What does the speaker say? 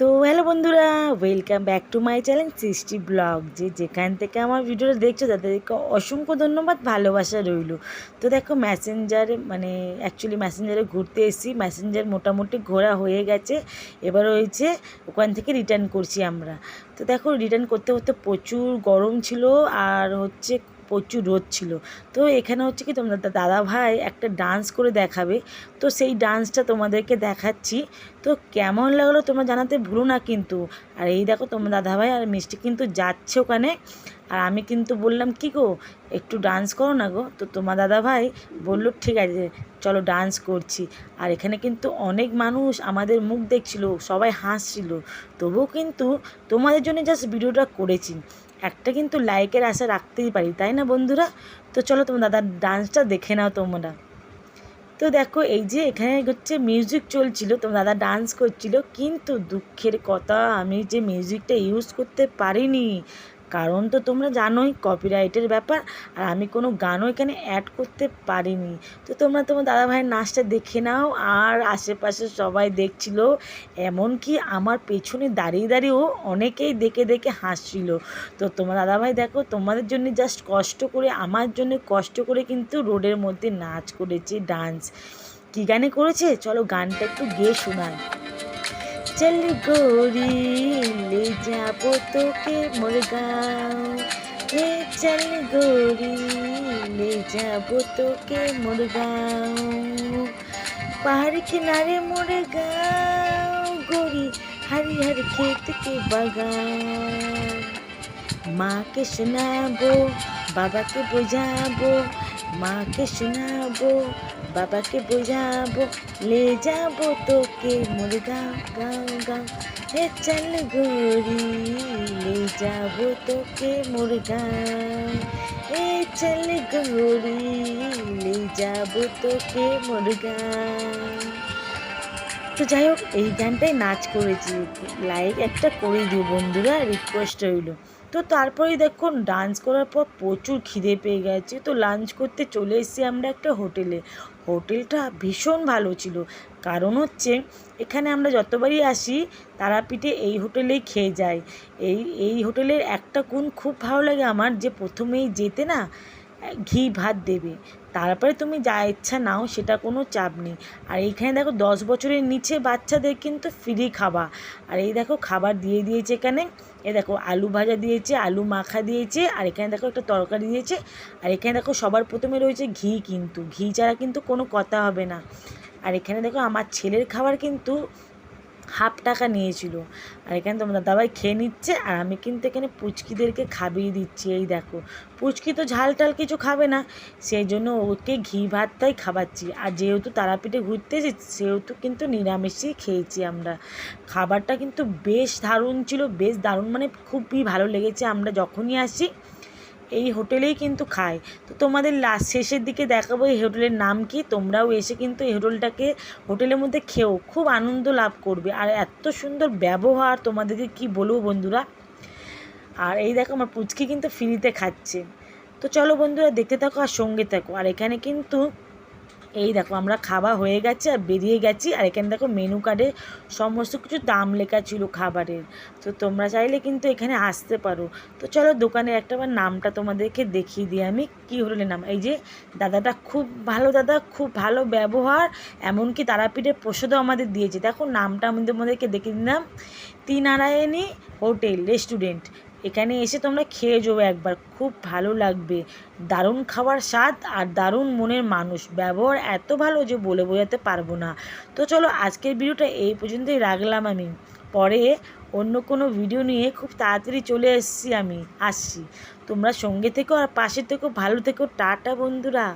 তো হ্যালো বন্ধুরা welcome back to my channel Srishti blog. যে যেখান থেকে আমার ভিডিওটা দেখছ, তাদেরকে অসংখ্য ধন্যবাদ, ভালোবাসা রইল। তো দেখো ম্যাসেঞ্জারে মানে অ্যাকচুয়ালি ম্যাসেঞ্জারে ঘুরতে এসেছি। ম্যাসেঞ্জার মোটামুটি ঘোরা হয়ে গেছে। এবার হয়েছে, ওখান থেকে রিটার্ন করছি আমরা। তো দেখো রিটার্ন করতে করতে প্রচুর গরম ছিল, আর হচ্ছে প্রচুর রোদ ছিল। তো এখানে হচ্ছে কি তোমরা দাদা ভাই একটা ডান্স করে দেখাবে। তো সেই ডান্সটা তোমাদেরকে দেখাচ্ছি। তো কেমন লাগল তোমরা জানাতে ভুলো না কিন্তু। আর এই দেখো তোমার দাদা ভাই আর মিষ্টি কিন্তু যাচ্ছে ওখানে। আর আমি কিন্তু বললাম, কি গো, একটু ডান্স করো না গো? তো তোমার দাদা ভাই বলল, ঠিক আছে, চলো ডান্স করছি। আর এখানে কিন্তু অনেক মানুষ আমাদের মুখ দেখছিল, সবাই হাসছিল। তবুও কিন্তু তোমাদের জন্য জাস্ট ভিডিওটা করেছি। একটা কিন্তু লাইকের আশা রাখতেই পারি, তাই না বন্ধুরা? তো চলো তোমার দাদার ডান্সটা দেখে নাও তোমরা। তো দেখো, এই যে এখানে হচ্ছে মিউজিক চলছিল, তোমার দাদা ডান্স করছিল, কিন্তু দুঃখের কথা, আমি যে মিউজিকটা ইউজ করতে পারিনি কারণ তো তোমরা জানোই কপিরাইটের ব্যাপার, আর আমি কোনো গানও এখানে অ্যাড করতে পারিনি। তো তোমরা তোমার দাদা ভাইয়ের নাচটা দেখে নাও, আর আশেপাশে সবাই দেখছিল। এমনকি আমার পেছনে দাঁড়িয়ে দাঁড়িয়েও অনেকেই দেখে দেখে হাসছিল। তো তোমার দাদাভাই দেখো, তোমাদের জন্য জাস্ট কষ্ট করে, আমার জন্য কষ্ট করে কিন্তু রোডের মধ্যে নাচ করেছে ডান্স কী গানে করেছে? চলো গানটা একটু গেয়ে শোনায় चल गोरी ले जाबो তোকে মোর গাঁও হে চল গোরি ले जाबो তোকে মোর গাঁও पहाड़ किनारे मोर गाँव गोरी हरिहर खेत के बागान মাকে শোনাবো বাবাকে বোঝাবো মাকে শোনাবো বাবাকে বোঝাবো, লে যাব তোকে মোর গাঁও গাঁও হে চল গোরি, লে যাব তোকে মোর গাঁও এ চল গোরি, লে যাব তোকে মোর গাঁও তো যাই হোক, এই গানটাই নাচ করেছি। লাইক একটা করে দিও বন্ধুরা রিকোয়েস্ট রইল। তো তারপরে দেখুন ডান্স করার পর প্রচুর খিদে পেয়ে গেছে। তো লাঞ্চ করতে চলে এসেছি আমরা একটা হোটেলে হোটেলটা ভীষণ ভালো ছিল। কারণ হচ্ছে, এখানে আমরা যতবারই আসি, তারাপীঠে এই হোটেলেই খেয়ে যাই। এই এই হোটেলের একটা গুণ খুব ভালো লাগে আমার যে প্রথমেই যেতে না ঘি ভাত দেবে। তারপরে তুমি যা ইচ্ছা নাও, সেটা কোনো চাপ নেই। আর এইখানে দেখো দশ বছরের নিচে বাচ্চাদের কিন্তু ফ্রি খাবার। আর এই দেখো খাবার দিয়ে দিয়েছে এখানে। এ দেখো আলু ভাজা দিয়েছে, আলু মাখা দিয়েছে, আর এখানে দেখো একটা তরকারি দিয়েছে। আর এখানে দেখো সবার প্রথমে রয়েছে ঘি কিন্তু। ঘি ছাড়া কিন্তু কোনো কথা হবে না। আর এখানে দেখো আমার ছেলের খাবার কিন্তু হাফ টাকা নিয়েছিল। আর এখানে তোমার দাদাভাই খেয়ে নিচ্ছে, আর আমি কিন্তু এখানে পুচকিদেরকে খাবিয়ে দিচ্ছি, এই দেখো। পুচকি তো ঝাল টাল কিছু খাবে না, সেই জন্য ওকে ঘি ভাতটাই খাওয়াচ্ছি আর যেহেতু তারাপীঠে ঘুরতে এসেছি, সেহেতু কিন্তু নিরামিষই খেয়েছি আমরা। খাবারটা কিন্তু বেশ দারুণ ছিল, বেশ দারুণ মানে খুবই ভালো লেগেছে। আমরা যখনই আসি এই হোটেলেই কিন্তু খায়। তো তোমাদের লাস্ট শেষের দিকে দেখাবো এই হোটেলের নাম কি, তোমরাও এসে কিন্তু এই হোটেলটাকে হোটেলের মধ্যে খেও, খুব আনন্দ লাভ করবে। আর এত সুন্দর ব্যবহার তোমাদেরকে কি বলব বন্ধুরা? আর এই দেখো আমার পুচকি কিন্তু ফ্রিতে খাচ্ছে। তো চলো বন্ধুরা দেখতে থাকো আর সঙ্গে থাকো। আর এখানে কিন্তু এই দেখো, আমরা খাওয়া হয়ে গেছে আর বেরিয়ে গেছি। আর এখানে দেখো মেনু কার্ডে সমস্ত কিছু দাম লেখা ছিল খাবারের। তো তোমরা চাইলে কিন্তু এখানে আসতে পারো। তো চলো দোকানের একটা বার নামটা তোমাদেরকে দেখিয়ে দিই আমি। কী হোটেলের নাম? এই যে দাদাটা খুব ভালো দাদা, খুব ভালো ব্যবহার, এমনকি তারাপীঠের প্রসাদও আমাদের দিয়েছে। দেখো নামটা আমাদের আমাদেরকে দেখে দিলাম। তিনারায়ণী হোটেল রেস্টুরেন্ট এখানে এসে তোমরা খেয়ে যাবে একবার। খুব ভালো লাগবে। দারুণ খাবার স্বাদ আর দারুণ মনের মানুষ। ব্যবহার এত ভালো যে বলে বোঝাতে পারব না। তো চলো আজকের ভিডিওটা এই পর্যন্তই রাখলাম আমি। পরে অন্য কোনো ভিডিও নিয়ে খুব তাড়াতাড়ি চলে এসেছি আমি। আসছি। তোমরা সঙ্গে থেকো আর পাশে থেকো। ভালো থেকো। টাটা বন্ধুরা।